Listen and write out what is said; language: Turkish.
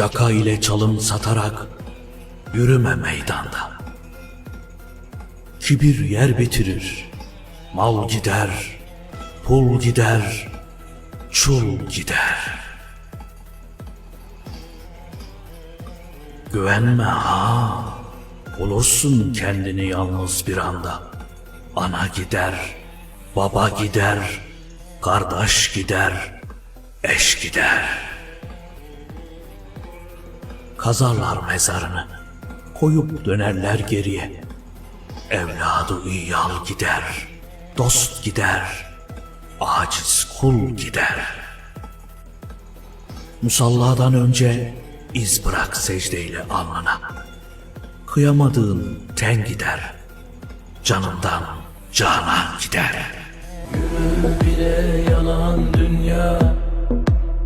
Caka ile çalım satarak yürüme meydanda. Kibir yer bitirir, mal gider, pul gider, çul gider. Güvenme ha, bulursun kendini yalnız bir anda. Ana gider, baba gider, kardeş gider, eş gider kazarlar mezarını. Koyup dönerler geriye. Evladı iyal gider, dost gider, aciz kul gider. Musalladan önce iz bırak secdeyle alnına. Kıyamadığın ten gider, canından canan gider. Gönül bile yalan dünya